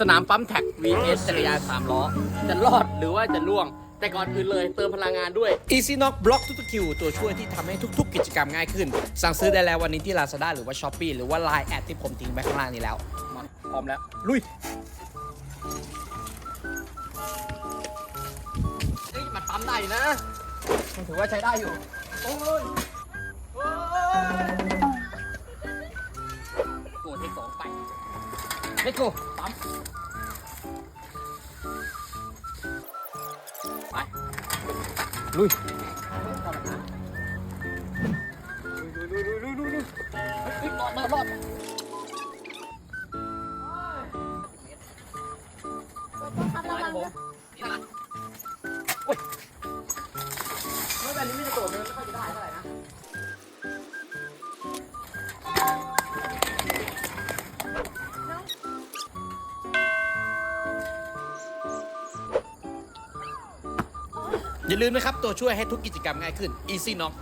สนามปั๊มแท็ก vs จักรยานสามล้อ จะรอดหรือว่าจะล่วง แต่ก่อนอื่นเลยเติมพลังงานด้วย Easy Knock Block ทุกๆคิวตัวช่วยที่ทำให้ทุกๆ กิจกรรมง่ายขึ้น สั่งซื้อได้แล้ววันนี้ที่ Lazada หรือว่า Shopee หรือว่า Line แอดที่ผมทิ้งไว้ข้างล่างนี้แล้วมาพร้อมแล้ว ลุยเฮ้ยมันปั๊มได้อยู่นะมันถือว่าใช้ได้อยู่โอ้ยโอ้ยโกดเทคสองไป เลโก้ปั๊มไป ลุยลุยลุยลุยลุยลุยลุยเฮ้ยรอดรอดรอดทำระวังด้วยนี่นะโอ้ยไม่แบบนี้ไม่จะโดดเดินไม่ค่อยจะได้เท่าไหร่นะ อย่าลืมนะครับ ตัวช่วยให้ทุกกิจกรรมง่ายขึ้น Easy Knock